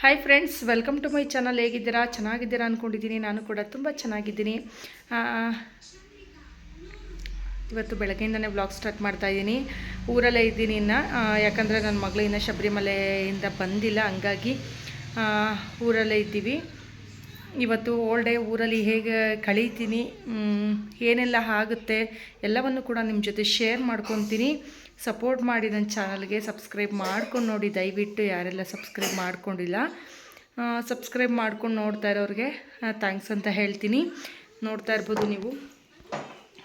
Hi friends welcome to my channel ಹೇಗಿದ್ದೀರಾ? ಚೆನ್ನಾಗಿದ್ದೀರಾ ಅಂದ್ಕೊಂಡಿದ್ದೀನಿ ನಾನು ಕೂಡ ತುಂಬ ಚೆನ್ನಾಗಿದ್ದೀನಿ. ಇವತ್ತು ಬೆಳಗ್ಗೆಯಿಂದನೇ ಬ್ಲಾಗ್ ಸ್ಟಾರ್ಟ್ ಮಾಡ್ತಾ ಇದ್ದೀನಿ. ಊರಲ್ಲೇ ಇದ್ದೀನಿ ಇನ್ನು. ಯಾಕಂದರೆ ನನ್ನ ಮಗಳು ಇನ್ನು ಶಬರಿಮಲೆಯಿಂದ ಬಂದಿಲ್ಲ. ಹಂಗಾಗಿ ಊರಲ್ಲೇ ಇದ್ದೀವಿ. ಇವತ್ತು ಓಲ್ ಡೇ ಊರಲ್ಲಿ ಹೇಗೆ ಕಳೀತೀನಿ ಏನೆಲ್ಲ ಆಗುತ್ತೆ, ಎಲ್ಲವನ್ನು ಕೂಡ ನಿಮ್ಮ ಜೊತೆ ಶೇರ್ ಮಾಡ್ಕೊತೀನಿ. ಸಪೋರ್ಟ್ ಮಾಡಿ ನನ್ನ ಚಾನಲ್ಗೆ ಸಬ್ಸ್ಕ್ರೈಬ್ ಮಾಡ್ಕೊಂಡು ನೋಡಿ, ದಯವಿಟ್ಟು ಯಾರೆಲ್ಲ ಸಬ್ಸ್ಕ್ರೈಬ್ ಮಾಡ್ಕೊಂಡಿಲ್ಲ ಸಬ್ಸ್ಕ್ರೈಬ್ ಮಾಡ್ಕೊಂಡು ನೋಡ್ತಾ ಇರೋರಿಗೆ ಥ್ಯಾಂಕ್ಸ್ ಅಂತ ಹೇಳ್ತೀನಿ. ನೋಡ್ತಾ ಇರ್ಬೋದು ನೀವು.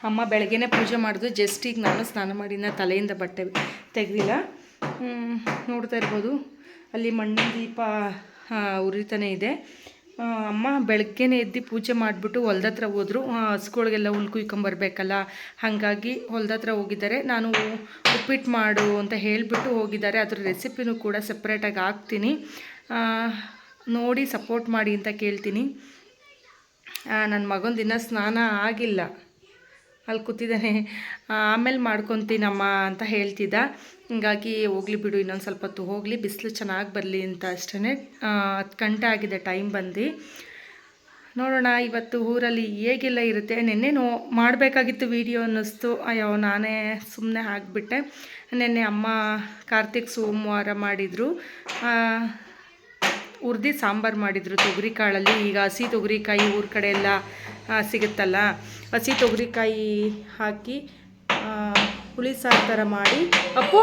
ಅಮ್ಮ ಬೆಳಗ್ಗೆನೇ ಪೂಜೆ ಮಾಡಿದ್ರು ಜಸ್ಟ್ ಈಗ ನಾನು ಸ್ನಾನ ಮಾಡಿ ಮಾಡಿನ ತಲೆಯಿಂದ ಬಟ್ಟೆ ತೆಗೆದಿಲ್ಲ. ನೋಡ್ತಾ ಇರ್ಬೋದು. ಅಲ್ಲಿ ಮಣ್ಣಿನ ದೀಪ ಉರಿತಾನೆ ಇದೆ. ಅಮ್ಮ ಬೆಳಗ್ಗೆನೇ ಎದ್ದು ಪೂಜೆ ಮಾಡಿಬಿಟ್ಟು ಹೊಲ್ದ ಹತ್ರ ಹೋದರು ಹಸ್ಗಳಿಗೆಲ್ಲ ಹುಲ್ ಕುಯ್ಕೊಂಬರ್ಬೇಕಲ್ಲ ಹಾಗಾಗಿ ಹೊಲ್ದ ಹತ್ರ ಹೋಗಿದ್ದಾರೆ. ನಾನು ಉಪ್ಪಿಟ್ಟು ಮಾಡು ಅಂತ ಹೇಳಿಬಿಟ್ಟು ಹೋಗಿದ್ದಾರೆ. ಅದ್ರ ರೆಸಿಪಿನೂ ಕೂಡ ಸಪ್ರೇಟಾಗಿ ಹಾಕ್ತೀನಿ. ನೋಡಿ ಸಪೋರ್ಟ್ ಮಾಡಿ ಅಂತ ಕೇಳ್ತೀನಿ. ನನ್ನ ಮಗನ ದಿನ ಸ್ನಾನ ಆಗಿಲ್ಲ. ಅಲ್ಲಿ ಕೂತಿದ್ದಾನೆ. ಆಮೇಲೆ ಮಾಡ್ಕೊತೀನಮ್ಮ ಅಂತ ಹೇಳ್ತಿದ್ದ. ಹಿಂಗಾಗಿ ಹೋಗ್ಲಿ ಬಿಡು, ಇನ್ನೊಂದು ಸ್ವಲ್ಪ ಹೊತ್ತು ಹೋಗಲಿ, ಬಿಸಿಲು ಚೆನ್ನಾಗಿ ಬರಲಿ ಅಂತ ಅಷ್ಟೇ ಹತ್ತು ಗಂಟೆ ಆಗಿದೆ ಟೈಮ್ ಬಂದು. ನೋಡೋಣ, ಇವತ್ತು ಊರಲ್ಲಿ ಹೇಗೆಲ್ಲ ಇರುತ್ತೆ? ನಿನ್ನೆ ನೋ ಮಾಡಬೇಕಾಗಿತ್ತು ವಿಡಿಯೋ ಅನ್ನಿಸ್ತು. ಅಯ್ಯೋ, ನಾನೇ ಸುಮ್ಮನೆ ಹಾಕ್ಬಿಟ್ಟೆ ನಿನ್ನೆ ಅಮ್ಮ ಕಾರ್ತಿಕ್ ಸೋಮವಾರ ಮಾಡಿದರು. ಹುರ್ದು ಸಾಂಬಾರು ಮಾಡಿದರು. ತೊಗರಿ ಕಾಳಲ್ಲಿ ಈಗ ಹಸಿ ತೊಗರಿಕಾಯಿ ಊರ ಕಡೆ ಎಲ್ಲ ಸಿಗುತ್ತಲ್ಲ. ಹಸಿ ತೊಗರಿಕಾಯಿ ಹಾಕಿ ಹುಳಿ ಸಾರು ಥರ ಮಾಡಿ, ಅಪ್ಪು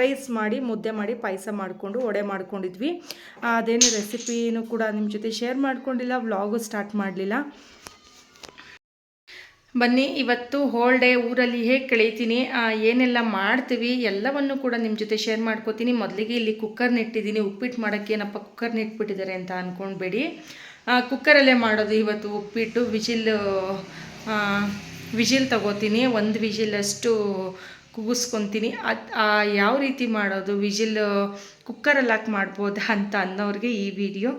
ರೈಸ್ ಮಾಡಿ, ಮುದ್ದೆ ಮಾಡಿ, ಪಾಯಸ ಮಾಡಿಕೊಂಡು ವಡೆ ಮಾಡ್ಕೊಂಡಿದ್ವಿ. ಅದೇನು ರೆಸಿಪಿನೂ ಕೂಡ ನಿಮ್ಮ ಜೊತೆ ಶೇರ್ ಮಾಡ್ಕೊಂಡಿಲ್ಲ ವ್ಲಾಗು ಸ್ಟಾರ್ಟ್ ಮಾಡಲಿಲ್ಲ. ಬನ್ನಿ, ಇವತ್ತು ಹೋಲ್ ಡೇ ಊರಲ್ಲಿ ಹೇಗೆ ಕಳೀತೀನಿ ಏನೆಲ್ಲ ಮಾಡ್ತೀವಿ, ಎಲ್ಲವನ್ನು ಕೂಡ ನಿಮ್ಮ ಜೊತೆ ಶೇರ್ ಮಾಡ್ಕೋತೀನಿ. ಮೊದಲಿಗೆ ಇಲ್ಲಿ ಕುಕ್ಕರ್ನ ಇಟ್ಟಿದ್ದೀನಿ. ಉಪ್ಪಿಟ್ಟು ಮಾಡೋಕ್ಕೆ ಏನಪ್ಪ ಕುಕ್ಕರ್ನ ಇಟ್ಬಿಟ್ಟಿದ್ದಾರೆ ಅಂತ ಅಂದ್ಕೊಂಡ್ಬೇಡಿ ಕುಕ್ಕರಲ್ಲೇ ಮಾಡೋದು ಇವತ್ತು ಉಪ್ಪಿಟ್ಟು, ವಿಜಿಲ್ ವಿಜಿಲ್ ತಗೋತೀನಿ. ಒಂದು ವಿಜಿಲಷ್ಟು ಕೂಗಿಸ್ಕೊತೀನಿ ಅದು ಯಾವ ರೀತಿ ಮಾಡೋದು, ವಿಜಿಲ್ ಕುಕ್ಕರಲ್ಲಿ ಹಾಕಿ ಮಾಡ್ಬೋದಾ ಅಂತ ಅನ್ನೋರಿಗೆ ಈ ವಿಡಿಯೋ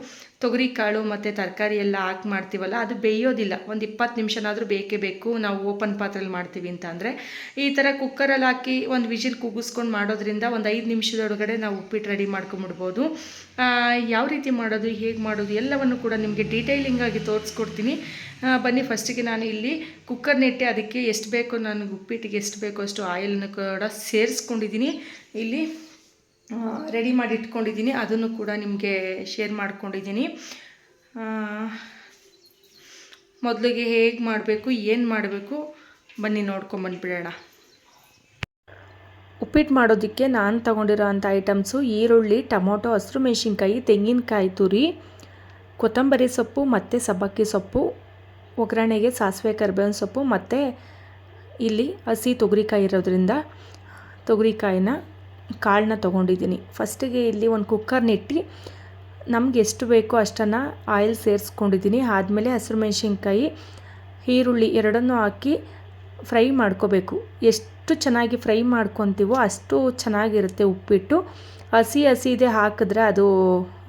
ತೊಗರಿಕಾಳು ಮತ್ತು ತರಕಾರಿ ಎಲ್ಲ ಹಾಕಿ ಮಾಡ್ತೀವಲ್ಲ, ಅದು ಬೇಯೋದಿಲ್ಲ. ಒಂದು ಇಪ್ಪತ್ತು ನಿಮಿಷನಾದರೂ ಬೇಕೇ ಬೇಕು. ನಾವು ಓಪನ್ ಪಾತ್ರೆಯಲ್ಲಿ ಮಾಡ್ತೀವಿ ಅಂತ ಅಂದರೆ. ಈ ಥರ ಕುಕ್ಕರಲ್ಲಿ ಹಾಕಿ ಒಂದು ವಿಜಿಲ್ ಕೂಗಿಸ್ಕೊಂಡು ಮಾಡೋದ್ರಿಂದ ಒಂದು ಐದು ನಿಮಿಷದೊಳಗಡೆ ನಾವು ಉಪ್ಪಿಟ್ಟು ರೆಡಿ ಮಾಡ್ಕೊಂಬಿಡ್ಬೋದು. ಯಾವ ರೀತಿ ಮಾಡೋದು, ಹೇಗೆ ಮಾಡೋದು ಎಲ್ಲವನ್ನು ಕೂಡ ನಿಮಗೆ ಡೀಟೈಲಿಂಗಾಗಿ ತೋರಿಸ್ಕೊಡ್ತೀನಿ. ಬನ್ನಿ ಫಸ್ಟಿಗೆ ನಾನು ಇಲ್ಲಿ ಕುಕ್ಕರ್ನ ನೆಟ್ಟೆ ಅದಕ್ಕೆ ಎಷ್ಟು ಬೇಕೋ, ನನಗೆ ಉಪ್ಪಿಟ್ಟಿಗೆ ಎಷ್ಟು ಬೇಕೋ ಅಷ್ಟು ಆಯಿಲನ್ನು ಕೂಡ ಸೇರಿಸ್ಕೊಂಡಿದ್ದೀನಿ ಇಲ್ಲಿ ರೆಡಿ ಮಾಡಿ ಇಟ್ಕೊಂಡಿದ್ದೀನಿ. ಅದನ್ನು ಕೂಡ ನಿಮಗೆ ಶೇರ್ ಮಾಡ್ಕೊಂಡಿದ್ದೀನಿ. ಮೊದಲಿಗೆ ಹೇಗೆ ಮಾಡಬೇಕು, ಏನು ಮಾಡಬೇಕು, ಬನ್ನಿ ನೋಡ್ಕೊಂಬಂದ್ಬಿಡೋಣ ಉಪ್ಪಿಟ್ಟು ಮಾಡೋದಕ್ಕೆ ನಾನು ತಗೊಂಡಿರೋ ಅಂಥ ಐಟಮ್ಸು ಈರುಳ್ಳಿ, ಟೊಮೊಟೊ, ಹಸಿರು ಮೆಣಸಿನ್ಕಾಯಿ, ತೆಂಗಿನಕಾಯಿ ತುರಿ, ಕೊತ್ತಂಬರಿ ಸೊಪ್ಪು, ಮತ್ತು ಸಬ್ಬಕ್ಕಿ ಸೊಪ್ಪು, ಒಗ್ಗರಣೆಗೆ ಸಾಸಿವೆ ಕರ್ಬೇವಿನ ಸೊಪ್ಪು, ಮತ್ತು ಇಲ್ಲಿ ಹಸಿ ತೊಗರಿಕಾಯಿ ಇರೋದ್ರಿಂದ ತೊಗರಿಕಾಯಿನ ಕಾಳನ್ನ ತೊಗೊಂಡಿದ್ದೀನಿ. ಫಸ್ಟಿಗೆ ಇಲ್ಲಿ ಒಂದು ಕುಕ್ಕರ್ನ ಇಟ್ಟು ನಮ್ಗೆ ಎಷ್ಟು ಬೇಕೋ ಅಷ್ಟನ್ನು ಆಯಿಲ್ ಸೇರಿಸ್ಕೊಂಡಿದ್ದೀನಿ. ಆದಮೇಲೆ ಹಸಿರು ಮೆಣಸಿನ್ಕಾಯಿ, ಈರುಳ್ಳಿ ಎರಡನ್ನೂ ಹಾಕಿ ಫ್ರೈ ಮಾಡ್ಕೋಬೇಕು. ಎಷ್ಟು ಚೆನ್ನಾಗಿ ಫ್ರೈ ಮಾಡ್ಕೊತೀವೋ ಅಷ್ಟು ಚೆನ್ನಾಗಿರುತ್ತೆ ಉಪ್ಪಿಟ್ಟು. ಹಸಿ ಹಸಿದೆ ಹಾಕಿದ್ರೆ ಅದು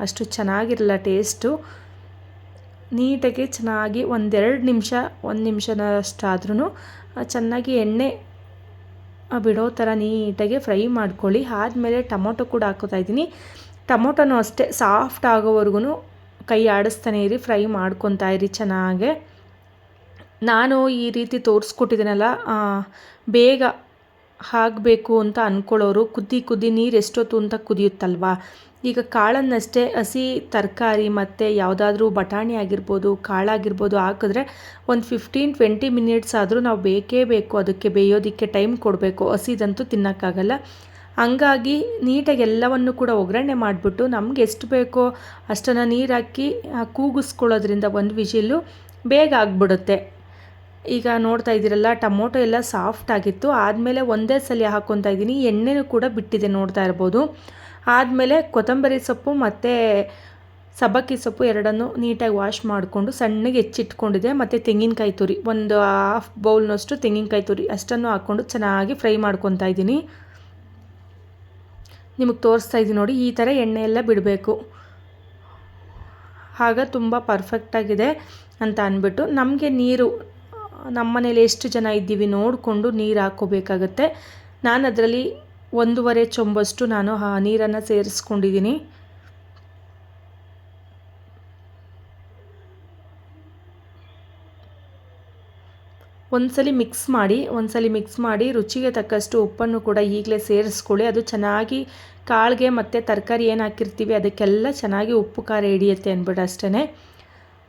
ಅಷ್ಟು ಚೆನ್ನಾಗಿರಲ್ಲ ಟೇಸ್ಟು ನೀಟಾಗಿ ಚೆನ್ನಾಗಿ ಒಂದೆರಡು ನಿಮಿಷ, ಒಂದು ನಿಮಿಷನಷ್ಟಾದ್ರೂ ಚೆನ್ನಾಗಿ ಎಣ್ಣೆ ಬಿಡೋ ಥರ ನೀಟಾಗಿ ಫ್ರೈ ಮಾಡ್ಕೊಳ್ಳಿ. ಆದಮೇಲೆ ಟೊಮೊಟೊ ಕೂಡ ಹಾಕೋತಾ ಇದ್ದೀನಿ. ಟೊಮೊಟೊನೂ ಅಷ್ಟೇ ಸಾಫ್ಟ್ ಆಗೋವರೆಗೂ ಕೈ ಆಡಿಸ್ತಾನೆ ಇರಿ, ಫ್ರೈ ಮಾಡ್ಕೊತಾ ಇರಿ ಚೆನ್ನಾಗೆ. ನಾನು ಈ ರೀತಿ ತೋರಿಸ್ಕೊಟ್ಟಿದ್ದೀನಲ್ಲ ಬೇಗ ಆಗಬೇಕು ಅಂತ ಅಂದ್ಕೊಳ್ಳೋರು ಕುದ್ದಿ ಕುದ್ದಿ ನೀರು ಎಷ್ಟೊತ್ತು ಅಂತ ಕುದಿಯುತ್ತಲ್ವಾ? ಈಗ ಕಾಳನ್ನಷ್ಟೇ ಹಸಿ ತರಕಾರಿ ಮತ್ತು ಯಾವುದಾದ್ರೂ ಬಟಾಣಿ ಆಗಿರ್ಬೋದು ಕಾಳಾಗಿರ್ಬೋದು ಹಾಕಿದ್ರೆ ಒಂದು ಫಿಫ್ಟೀನ್ ಟ್ವೆಂಟಿ ಮಿನಿಟ್ಸ್ ಆದರೂ ನಾವು ಬೇಕೇ ಬೇಕು. ಅದಕ್ಕೆ ಬೇಯೋದಕ್ಕೆ ಟೈಮ್ ಕೊಡಬೇಕು. ಹಸಿದಂತೂ ತಿನ್ನೋಕ್ಕಾಗಲ್ಲ. ಹಂಗಾಗಿ ನೀಟಾಗಿ ಎಲ್ಲವನ್ನು ಕೂಡ ಒಗ್ಗರಣೆ ಮಾಡಿಬಿಟ್ಟು ನಮ್ಗೆ ಎಷ್ಟು ಬೇಕೋ ಅಷ್ಟನ್ನು ನೀರು ಹಾಕಿ ಕೂಗಿಸ್ಕೊಳ್ಳೋದ್ರಿಂದ ಒಂದು ವಿಷಿಲು ಬೇಗ ಆಗಿಬಿಡುತ್ತೆ. ಈಗ ನೋಡ್ತಾ ಇದ್ದೀರಲ್ಲ, ಟೊಮೊಟೊ ಎಲ್ಲ ಸಾಫ್ಟ್ ಆಗಿತ್ತು. ಆದಮೇಲೆ ಒಂದೇ ಸಲ ಹಾಕ್ಕೊತಾ ಇದ್ದೀನಿ. ಎಣ್ಣೆನೂ ಕೂಡ ಬಿಟ್ಟಿದೆ ನೋಡ್ತಾ ಇರ್ಬೋದು. ಆದಮೇಲೆ ಕೊತ್ತಂಬರಿ ಸೊಪ್ಪು ಮತ್ತು ಸಬ್ಬಕ್ಕಿ ಸೊಪ್ಪು ಎರಡನ್ನು ನೀಟಾಗಿ ವಾಶ್ ಮಾಡಿಕೊಂಡು ಸಣ್ಣಗೆ ಹೆಚ್ಚಿಟ್ಕೊಂಡಿದೆ. ಮತ್ತು ತೆಂಗಿನಕಾಯಿ ತುರಿ, ಒಂದು ಹಾಫ್ ಬೌಲ್ನಷ್ಟು ತೆಂಗಿನಕಾಯಿ ತುರಿ ಅಷ್ಟನ್ನು ಹಾಕ್ಕೊಂಡು ಚೆನ್ನಾಗಿ ಫ್ರೈ ಮಾಡ್ಕೊತಾ ಇದ್ದೀನಿ. ನಿಮಗೆ ತೋರಿಸ್ತಾ ಇದ್ದೀನಿ ನೋಡಿ, ಈ ಥರ ಎಣ್ಣೆ ಎಲ್ಲ ಬಿಡಬೇಕು. ಆಗ ತುಂಬ ಪರ್ಫೆಕ್ಟಾಗಿದೆ ಅಂತ ಅಂದ್ಬಿಟ್ಟು ನಮಗೆ ನೀರು ನಮ್ಮ ಮನೇಲಿ ಎಷ್ಟು ಜನ ಇದ್ದೀವಿ ನೋಡಿಕೊಂಡು ನೀರು ಹಾಕ್ಕೋಬೇಕಾಗತ್ತೆ. ನಾನು ಅದರಲ್ಲಿ ಒಂದೂವರೆ ಚೊಂಬಷ್ಟು ನಾನು ಆ ನೀರನ್ನು ಸೇರಿಸ್ಕೊಂಡಿದ್ದೀನಿ. ಒಂದ್ಸಲಿ ಮಿಕ್ಸ್ ಮಾಡಿ, ಒಂದ್ಸಲಿ ಮಿಕ್ಸ್ ಮಾಡಿ ರುಚಿಗೆ ತಕ್ಕಷ್ಟು ಉಪ್ಪನ್ನು ಕೂಡ ಈಗಲೇ ಸೇರಿಸ್ಕೊಳ್ಳಿ. ಅದು ಚೆನ್ನಾಗಿ ಕಾಳಿಗೆ ಮತ್ತು ತರಕಾರಿ ಏನು ಹಾಕಿರ್ತೀವಿ ಅದಕ್ಕೆಲ್ಲ ಚೆನ್ನಾಗಿ ಉಪ್ಪು, ಖಾರ ಹಿಡಿಯುತ್ತೆ ಅಂದ್ಬಿಟ್ಟು ಅಷ್ಟೇ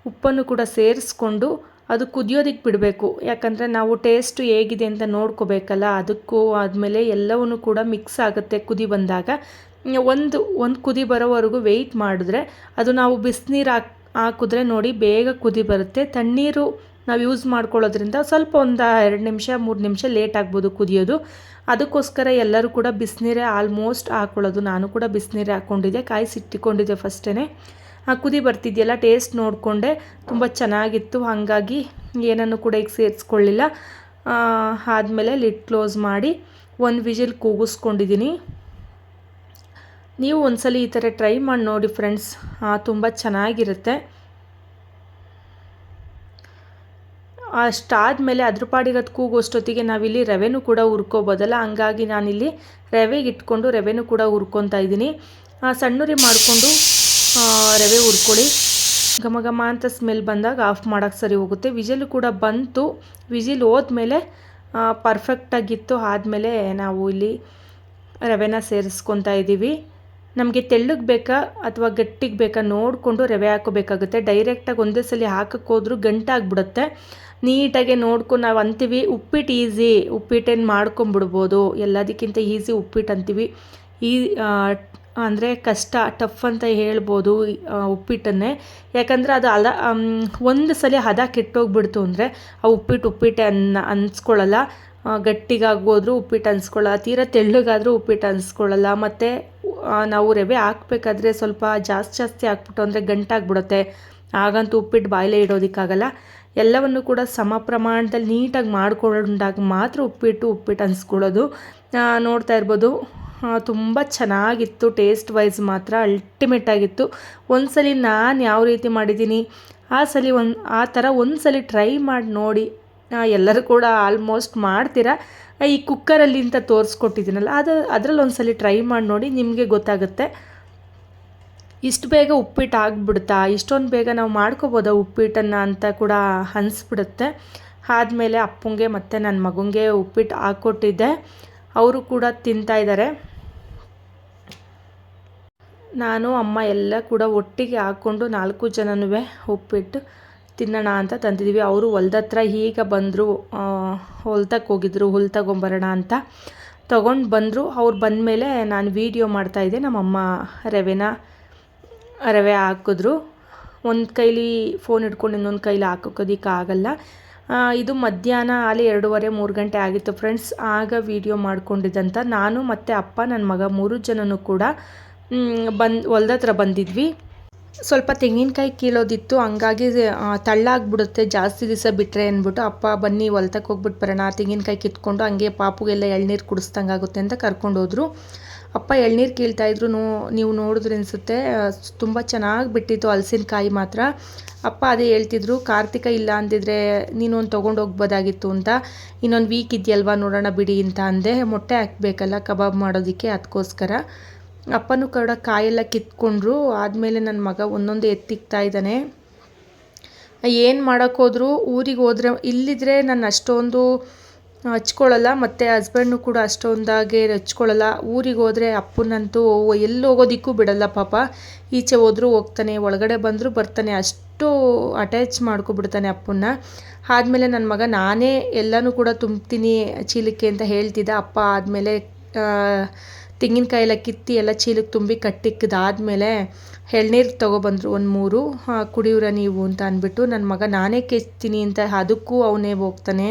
ಉಪ್ಪನ್ನು ಕೂಡ ಸೇರಿಸ್ಕೊಂಡು ಅದು ಕುದಿಯೋದಕ್ಕೆ ಬಿಡಬೇಕು. ಯಾಕಂದರೆ ನಾವು ಟೇಸ್ಟು ಹೇಗಿದೆ ಅಂತ ನೋಡ್ಕೋಬೇಕಲ್ಲ, ಅದಕ್ಕೂ ಆದಮೇಲೆ ಎಲ್ಲವೂ ಕೂಡ ಮಿಕ್ಸ್ ಆಗುತ್ತೆ ಕುದಿ ಬಂದಾಗ. ಒಂದು ಒಂದು ಕುದಿ ಬರೋವರೆಗೂ ವೆಯ್ಟ್ ಮಾಡಿದ್ರೆ ಅದು ನಾವು ಬಿಸಿನೀರು ಹಾಕಿ, ಹಾಕಿದ್ರೆ ನೋಡಿ ಬೇಗ ಕುದಿ ಬರುತ್ತೆ. ತಣ್ಣೀರು ನಾವು ಯೂಸ್ ಮಾಡ್ಕೊಳ್ಳೋದ್ರಿಂದ ಸ್ವಲ್ಪ ಒಂದು ಎರಡು ನಿಮಿಷ, ಮೂರು ನಿಮಿಷ ಲೇಟ್ ಆಗ್ಬೋದು ಕುದಿಯೋದು. ಅದಕ್ಕೋಸ್ಕರ ಎಲ್ಲರೂ ಕೂಡ ಬಿಸಿನೀರೇ ಆಲ್ಮೋಸ್ಟ್ ಹಾಕ್ಕೊಳ್ಳೋದು ನಾನು ಕೂಡ ಬಿಸಿನೀರೇ ಹಾಕ್ಕೊಂಡಿದ್ದೆ ಕಾಯಿ ಸಿಟ್ಟಿಕೊಂಡಿದ್ದೆ ಫಸ್ಟೇ ಆ ಕುದಿ ಬರ್ತಿದೆಯಲ್ಲ ಟೇಸ್ಟ್ ನೋಡಿಕೊಂಡೆ. ತುಂಬ ಚೆನ್ನಾಗಿತ್ತು. ಹಾಗಾಗಿ ಏನನ್ನು ಕೂಡ ಈಗ ಸೇರಿಸ್ಕೊಳ್ಳಿಲ್ಲ. ಆದಮೇಲೆ ಲಿಡ್ ಕ್ಲೋಸ್ ಮಾಡಿ ಒಂದು ವಿಜಿಲ್ ಕೂಗಿಸ್ಕೊಂಡಿದ್ದೀನಿ ನೀವು ಒಂದ್ಸಲ ಈ ಥರ ಟ್ರೈ ಮಾಡಿ ನೋಡಿ ಫ್ರೆಂಡ್ಸ್ ತುಂಬ ಚೆನ್ನಾಗಿರುತ್ತೆ. ಅಷ್ಟಾದಮೇಲೆ ಅದ್ರ ಪಾಡಿರೋದು ಕೂಗೋಷ್ಟೊತ್ತಿಗೆ ನಾವಿಲ್ಲಿ ರವೆನೂ ಕೂಡ ಹುರ್ಕೋಬೋದಲ್ಲ, ಹಂಗಾಗಿ ನಾನಿಲ್ಲಿ ರವೆಗೆ ಇಟ್ಕೊಂಡು ರವೆನೂ ಕೂಡ ಹುರ್ಕೊತಾ ಇದ್ದೀನಿ. ಸಣ್ಣೂರಿ ಮಾಡಿಕೊಂಡು ರವೆ ಹುರ್ಕೊಳ್ಳಿ. ಘಮ ಘಮ ಅಂತ ಸ್ಮೆಲ್ ಬಂದಾಗ ಆಫ್ ಮಾಡೋಕ್ಕೆ ಸರಿ ಹೋಗುತ್ತೆ. ವಿಜಿಲ್ ಕೂಡ ಬಂತು. ವಿಜಿಲ್ ಹೋದ್ಮೇಲೆ ಪರ್ಫೆಕ್ಟಾಗಿತ್ತು ಆದಮೇಲೆ ನಾವು ಇಲ್ಲಿ ರವೆನ ಸೇರಿಸ್ಕೊತಾ ಇದ್ದೀವಿ ನಮಗೆ ತೆಳ್ಳಗೆ ಬೇಕಾ ಅಥವಾ ಗಟ್ಟಿಗೆ ಬೇಕಾ ನೋಡಿಕೊಂಡು ರವೆ ಹಾಕೋಬೇಕಾಗುತ್ತೆ. ಡೈರೆಕ್ಟಾಗಿ ಒಂದೇ ಸಲ ಹಾಕಕ್ಕೆ ಹೋದ್ರೂ ಗಂಟಾಗ್ಬಿಡುತ್ತೆ ನೀಟಾಗಿ ನೋಡ್ಕೊಂಡು ನಾವು ಅಂತೀವಿ ಉಪ್ಪಿಟ್ಟು ಈಸಿ ಉಪ್ಪಿಟ್ಟೇನು ಮಾಡ್ಕೊಂಬಿಡ್ಬೋದು? ಎಲ್ಲದಕ್ಕಿಂತ ಈಸಿ ಉಪ್ಪಿಟ್ಟು ಅಂತೀವಿ. ಈ ಅಂದರೆ ಕಷ್ಟ ಟಫ್ ಅಂತ ಹೇಳ್ಬೋದು ಉಪ್ಪಿಟ್ಟನ್ನೇ. ಯಾಕಂದರೆ ಅದು ಅದ ಒಂದು ಸಲ ಹದ ಕೆಟ್ಟೋಗ್ಬಿಡ್ತು ಅಂದರೆ ಆ ಉಪ್ಪಿಟ್ಟು ಉಪ್ಪಿಟ್ಟೆ ಅನ್ನ ಅನ್ಸ್ಕೊಳ್ಳಲ್ಲ ಗಟ್ಟಿಗಾಗೋದ್ರೂ ಉಪ್ಪಿಟ್ಟು ಅನ್ಸ್ಕೊಳ್ಳಲ್ಲ ತೀರಾ ತೆಳ್ಳಗಾದರೂ ಉಪ್ಪಿಟ್ಟು ಅನ್ಸ್ಕೊಳ್ಳಲ್ಲ ಮತ್ತು ನಾವು ರವೆ ಹಾಕ್ಬೇಕಾದ್ರೆ ಸ್ವಲ್ಪ ಜಾಸ್ತಿ ಜಾಸ್ತಿ ಹಾಕ್ಬಿಟ್ಟು ಅಂದರೆ ಗಂಟಾಗ್ಬಿಡುತ್ತೆ. ಹಾಗಂತೂ ಉಪ್ಪಿಟ್ಟು ಬಾಯಲ್ಲೇ ಇಡೋದಕ್ಕಾಗಲ್ಲ. ಎಲ್ಲವನ್ನು ಕೂಡ ಸಮ ಪ್ರಮಾಣದಲ್ಲಿ ನೀಟಾಗಿ ಮಾಡಿಕೊಂಡಾಗ ಮಾತ್ರ ಉಪ್ಪಿಟ್ಟು ಉಪ್ಪಿಟ್ಟು ಅನ್ಸ್ಕೊಳ್ಳೋದು. ನೋಡ್ತಾ ಇರ್ಬೋದು. ತುಂಬ ಚೆನ್ನಾಗಿತ್ತು ಟೇಸ್ಟ್ ವೈಸ್ ಮಾತ್ರ ಅಲ್ಟಿಮೇಟ್ ಆಗಿತ್ತು. ಒಂದ್ಸಲಿ ನಾನು ಯಾವ ರೀತಿ ಮಾಡಿದ್ದೀನಿ, ಆ ಸಲ ಒಂದು, ಆ ಥರ ಒಂದು ಸಲ ಟ್ರೈ ಮಾಡಿ ನೋಡಿ ಎಲ್ಲರೂ ಕೂಡ ಆಲ್ಮೋಸ್ಟ್ ಮಾಡ್ತೀರಾ? ಈ ಕುಕ್ಕರಲ್ಲಿ ಅಂತ ತೋರಿಸ್ಕೊಟ್ಟಿದ್ದೀನಲ್ಲ, ಅದು, ಅದರಲ್ಲಿ ಸಲ ಟ್ರೈ ಮಾಡಿ ನೋಡಿ, ನಿಮಗೆ ಗೊತ್ತಾಗುತ್ತೆ. ಇಷ್ಟು ಬೇಗ ಉಪ್ಪಿಟ್ಟು ಆಗಿಬಿಡುತ್ತಾ ಇಷ್ಟೊಂದು ಬೇಗ ನಾವು ಮಾಡ್ಕೋಬೋದಾ ಉಪ್ಪಿಟ್ಟನ್ನು ಅಂತ ಕೂಡ ಅನಿಸ್ಬಿಡುತ್ತೆ. ಆದಮೇಲೆ ಅಪ್ಪಂಗೆ ಮತ್ತು ನನ್ನ ಮಗುಂಗೆ ಉಪ್ಪಿಟ್ಟು ಹಾಕ್ಕೊಟ್ಟಿದ್ದೆ ಅವರು ಕೂಡ ತಿಂತಾಯಿದ್ದಾರೆ ನಾನು, ಅಮ್ಮ ಎಲ್ಲ ಕೂಡ ಒಟ್ಟಿಗೆ ಹಾಕ್ಕೊಂಡು ನಾಲ್ಕು ಜನನೂ ಉಪ್ಪಿಟ್ಟು ತಿನ್ನೋಣ ಅಂತ ತಂದಿದ್ದೀವಿ ಅವರು ಹೊಲ್ದತ್ರ ಈಗ ಬಂದರು ಹೊಲ್ತಕ್ಕೆ ಹೋಗಿದ್ರು ಹುಲ್ ತಗೊಂಬರೋಣ ಅಂತ. ತೊಗೊಂಡು ಬಂದರು. ಅವ್ರು ಬಂದಮೇಲೆ ನಾನು ವೀಡಿಯೋ ಮಾಡ್ತಾಯಿದ್ದೆ ನಮ್ಮಮ್ಮ ರವೆನ, ರವೆ ಹಾಕಿದ್ರು. ಒಂದು ಕೈಲಿ ಫೋನ್ ಇಟ್ಕೊಂಡು ಇನ್ನೊಂದು ಕೈಲಿ ಹಾಕೋಕೋದಿಕ್ಕಾಗಲ್ಲ ಇದು ಮಧ್ಯಾಹ್ನ ಅಲ್ಲಿ ಎರಡೂವರೆ, ಮೂರು ಗಂಟೆ ಆಗಿತ್ತು. ಫ್ರೆಂಡ್ಸ್ ಆಗ ವೀಡಿಯೋ ಮಾಡ್ಕೊಂಡಿದ್ದಂಥ ನಾನು ಮತ್ತು ಅಪ್ಪ ನನ್ನ ಮಗ ಮೂರು ಜನನೂ ಕೂಡ ಬಂದು ಹೊಲ್ದತ್ರ ಬಂದಿದ್ವಿ. ಸ್ವಲ್ಪ ತೆಂಗಿನಕಾಯಿ ಕೀಳೋದಿತ್ತು, ಹಂಗಾಗಿ ತಳ್ಳಾಗ್ಬಿಡುತ್ತೆ ಜಾಸ್ತಿ ದಿವಸ ಬಿಟ್ಟರೆ ಅಂದ್ಬಿಟ್ಟು, ಅಪ್ಪ, ಬನ್ನಿ ಹೊಲ್ತಕ್ಕೆ ಹೋಗ್ಬಿಟ್ಟು ಬರೋಣ ತೆಂಗಿನಕಾಯಿ ಕಿತ್ಕೊಂಡು ಹಂಗೆ ಪಾಪುಗೆಲ್ಲ ಎಳ್ನೀರು ಕುಡಿಸ್ದಂಗೆ ಆಗುತ್ತೆ ಅಂತ ಕರ್ಕೊಂಡೋದ್ರು ಅಪ್ಪ ಎಳ್ನೀರು ಕೀಳ್ತಾಯಿದ್ರು ನೋ, ನೀವು ನೋಡಿದ್ರೆ ಅನಿಸುತ್ತೆ ತುಂಬ ಚೆನ್ನಾಗಿ ಬಿಟ್ಟಿತ್ತು ಹಲಸಿನಕಾಯಿ ಮಾತ್ರ. ಅಪ್ಪ ಅದೇ ಹೇಳ್ತಿದ್ರು, ಕಾರ್ತಿಕ ಇಲ್ಲ ಅಂದಿದ್ರೆ ನೀನೊಂದು ತೊಗೊಂಡು ಹೋಗ್ಬೋದಾಗಿತ್ತು ಅಂತ. ಇನ್ನೊಂದು ವೀಕ್ ಇದೆಯಲ್ವಾ, ನೋಡೋಣ ಬಿಡಿ ಅಂತ ಅಂದೆ. ಮೊಟ್ಟೆ ಹಾಕ್ಬೇಕಲ್ಲ, ಕಬಾಬ್ ಮಾಡೋದಕ್ಕೆ ಅದಕ್ಕೋಸ್ಕರ ಅಪ್ಪನೂ ಕೂಡ ಕಾಯೆಲ್ಲ ಕಿತ್ಕೊಂಡ್ರು. ಆದಮೇಲೆ ನನ್ನ ಮಗ ಒಂದೊಂದು ಎತ್ತಿಕ್ತಾ ಇದ್ದಾನೆ. ಏನು ಮಾಡೋಕ್ಕೋದ್ರು ಊರಿಗೆ ಹೋದ್ರೆ, ಇಲ್ಲಿದ್ರೆ ನಾನು ಅಷ್ಟೊಂದು ಹಚ್ಕೊಳ್ಳಲ್ಲ, ಮತ್ತು ಹಸ್ಬೆಂಡ್ನು ಕೂಡ ಅಷ್ಟೊಂದಾಗೆ ಹಚ್ಕೊಳ್ಳಲ್ಲ. ಊರಿಗೆ ಹೋದರೆ ಅಪ್ಪನಂತೂ ಎಲ್ಲಿ ಹೋಗೋದಿಕ್ಕೂ ಬಿಡಲ್ಲ ಪಾಪ. ಈಚೆ ಹೋದರೂ ಹೋಗ್ತಾನೆ, ಒಳಗಡೆ ಬಂದರೂ ಬರ್ತಾನೆ, ಅಷ್ಟು ಅಟ್ಯಾಚ್ ಮಾಡ್ಕೊಬಿಡ್ತಾನೆ ಅಪ್ಪನ್ನ. ಆದಮೇಲೆ ನನ್ನ ಮಗ ನಾನೇ ಎಲ್ಲನೂ ಕೂಡ ತುಂಬ್ತೀನಿ ಚೀಲಕ್ಕೆ ಅಂತ ಹೇಳ್ತಿದ್ದ ಅಪ್ಪ. ಆದಮೇಲೆ ತೆಂಗಿನಕಾಯಿ ಎಲ್ಲ ಕಿತ್ತಿ ಎಲ್ಲ ಚೀಲಕ್ಕೆ ತುಂಬಿ ಕಟ್ಟಿಕ್ಕಿದಾದ್ಮೇಲೆ ಎಳ್ನೀರು ತೊಗೊಬಂದರು ಒಂದು ಮೂರು ಕುಡಿಯೋರ ನೀವು ಅಂತ ಅಂದ್ಬಿಟ್ಟು ನನ್ನ ಮಗ ನಾನೇ ಕೆಚ್ತೀನಿ ಅಂತ ಅದಕ್ಕೂ ಅವನೇ ಹೋಗ್ತಾನೆ.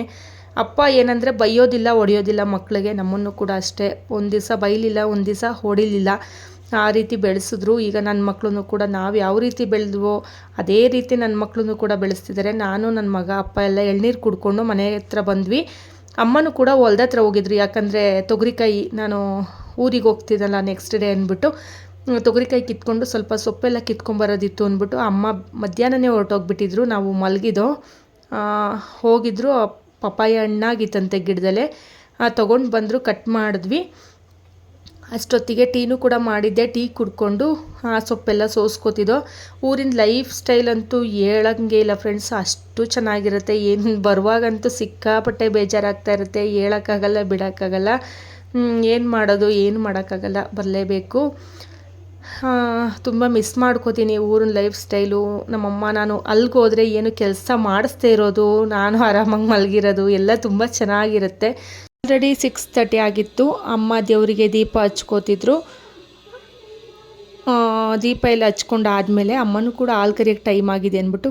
ಅಪ್ಪ ಏನಂದರೆ, ಬೈಯೋದಿಲ್ಲ, ಹೊಡೆಯೋದಿಲ್ಲ ಮಕ್ಕಳಿಗೆ ನಮ್ಮನ್ನು ಕೂಡ ಅಷ್ಟೇ. ಒಂದು ದಿವಸ ಬೈಲಿಲ್ಲ, ಒಂದು ದಿವಸ ಹೊಡಿಲಿಲ್ಲ. ಆ ರೀತಿ ಬೆಳೆಸಿದ್ರು. ಈಗ ನನ್ನ ಮಕ್ಕಳನ್ನು ಕೂಡ ನಾವು ಯಾವ ರೀತಿ ಬೆಳೆದ್ವೋ, ಅದೇ ರೀತಿ ನನ್ನ ಮಕ್ಕಳನ್ನು ಕೂಡ ಬೆಳೆಸ್ತಿದ್ದಾರೆ ನಾನು ನನ್ನ ಮಗ, ಅಪ್ಪ ಎಲ್ಲ ಎಳ್ನೀರು ಕುಡ್ಕೊಂಡು ಮನೆ ಹತ್ರ ಬಂದ್ವಿ. ಅಮ್ಮನೂ ಕೂಡ ಹೊಲ್ದ ಹತ್ರ ಹೋಗಿದ್ರು. ಯಾಕಂದರೆ ತೊಗರಿಕಾಯಿ ನಾನು ಊರಿಗೆ ಹೋಗ್ತಿದ್ದಲ್ಲ ನೆಕ್ಸ್ಟ್ ಡೇ ಅಂದ್ಬಿಟ್ಟು, ತೊಗರಿಕಾಯಿ ಕಿತ್ಕೊಂಡು ಸ್ವಲ್ಪ ಸೊಪ್ಪೆಲ್ಲ ಕಿತ್ಕೊಂಬರೋದಿತ್ತು ಅಂದ್ಬಿಟ್ಟು ಅಮ್ಮ ಮಧ್ಯಾಹ್ನನೇ ಹೊರಟೋಗ್ಬಿಟ್ಟಿದ್ರು. ನಾವು ಮಲಗಿದೋ ಹೋಗಿದ್ರು. ಪಪ್ಪಾಯ ಹಣ್ಣಾಗಿತ್ತಂತೆ ಗಿಡದಲ್ಲೇ. ತೊಗೊಂಡು ಬಂದರು ಕಟ್ ಮಾಡಿದ್ವಿ. ಅಷ್ಟೊತ್ತಿಗೆ ಟೀನು ಕೂಡ ಮಾಡಿದ್ದೆ, ಟೀ ಕುಡ್ಕೊಂಡು, ಆ ಸೊಪ್ಪೆಲ್ಲ ಸೋಸ್ಕೊತಿದ್ದೋ. ಊರಿನ ಲೈಫ್ ಸ್ಟೈಲ್ ಅಂತೂ ಹೇಳಂಗೆ ಇಲ್ಲ ಫ್ರೆಂಡ್ಸ್, ಅಷ್ಟು ಚೆನ್ನಾಗಿರುತ್ತೆ. ಏನು ಬರುವಾಗಂತೂ ಸಿಕ್ಕಾಪಟ್ಟೆ ಬೇಜಾರಾಗ್ತಾ ಇರುತ್ತೆ, ಹೇಳೋಕ್ಕಾಗಲ್ಲ, ಬಿಡೋಕ್ಕಾಗಲ್ಲ. ಏನು ಮಾಡೋದು, ಏನು ಮಾಡೋಕ್ಕಾಗಲ್ಲ, ಬರಲೇಬೇಕು. ತುಂಬ ಮಿಸ್ ಮಾಡ್ಕೋತೀನಿ ಊರಿನ ಲೈಫ್ ಸ್ಟೈಲು. ನಮ್ಮಮ್ಮ, ನಾನು ಅಲ್ಲಿಗೆ ಹೋದರೆ ಏನು ಕೆಲಸ ಮಾಡಿಸ್ದೇ ಇರೋದು, ನಾನು ಆರಾಮಾಗಿ ಮಲಗಿರೋದು, ಎಲ್ಲ ತುಂಬ ಚೆನ್ನಾಗಿರುತ್ತೆ. ಆಲ್ರೆಡಿ ಸಿಕ್ಸ್ ತರ್ಟಿ ಆಗಿತ್ತು. ಅಮ್ಮ ದೇವರಿಗೆ ದೀಪ ಹಚ್ಕೋತಿದ್ರು. ದೀಪ ಎಲ್ಲ ಹಚ್ಕೊಂಡು ಆದಮೇಲೆ ಅಮ್ಮನೂ ಕೂಡ ಹಾಲು ಕರಿಯೋಕ್ಕೆ ಟೈಮ್ ಆಗಿದೆ ಅಂದ್ಬಿಟ್ಟು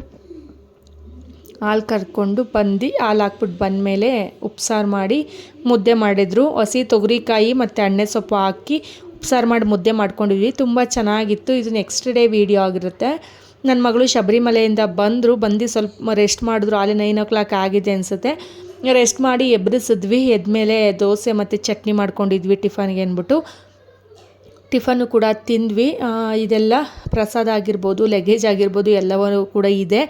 ಹಾಲು ಕರ್ಕೊಂಡು ಬಂದು ಹಾಲು ಹಾಕ್ಬಿಟ್ಟು ಬಂದಮೇಲೆ ಉಪ್ಸಾರು ಮಾಡಿ ಮುದ್ದೆ ಮಾಡಿದ್ರು. ಹಸಿ ತೊಗರಿಕಾಯಿ ಮತ್ತು ಎಣ್ಣೆ ಸೊಪ್ಪು ಹಾಕಿ ಉಪ್ಸಾರು ಮಾಡಿ ಮುದ್ದೆ ಮಾಡ್ಕೊಂಡಿದ್ವಿ. ತುಂಬ ಚೆನ್ನಾಗಿತ್ತು. ಇದು ನೆಕ್ಸ್ಟ್ ಡೇ ವೀಡಿಯೋ ಆಗಿರುತ್ತೆ. ನನ್ನ ಮಗಳು ಶಬರಿಮಲೆಯಿಂದ ಬಂದರು. ಬಂದು ಸ್ವಲ್ಪ ರೆಸ್ಟ್ ಮಾಡಿದ್ರು. ಅಲ್ಲಿ ನೈನ್ ಓ ಕ್ಲಾಕ್ ಆಗಿದೆ ಅನಿಸುತ್ತೆ. ರೆಸ್ಟ್ ಮಾಡಿ ಎಬ್ಬರಿಸಿದ್ವಿ ಎದ್ಮೇಲೆ ದೋಸೆ ಮತ್ತು ಚಟ್ನಿ ಮಾಡ್ಕೊಂಡಿದ್ವಿ ಟಿಫನ್ಗೆ ಅಂದ್ಬಿಟ್ಟು. ಟಿಫನ್ನು ಕೂಡ ತಿಂದ್ವಿ. ಇದೆಲ್ಲ ಪ್ರಸಾದ ಆಗಿರ್ಬೋದು, ಲಗೇಜ್ ಆಗಿರ್ಬೋದು, ಎಲ್ಲವೂ ಕೂಡ ಇದೆ.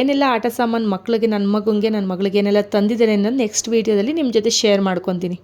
ಏನೆಲ್ಲ ಆಟ ಸಾಮಾನು ಮಕ್ಕಳಿಗೆ ನನ್ನ ಮಗನಿಗೆ ನನ್ನ ಮಗಳಿಗೆ ಏನೆಲ್ಲ ತಂದಿದ್ದೇನೆ ಅನ್ನೋದು ನೆಕ್ಸ್ಟ್ ವೀಡಿಯೋದಲ್ಲಿ ನಿಮ್ಮ ಜೊತೆ ಶೇರ್ ಮಾಡ್ಕೊತೀನಿ.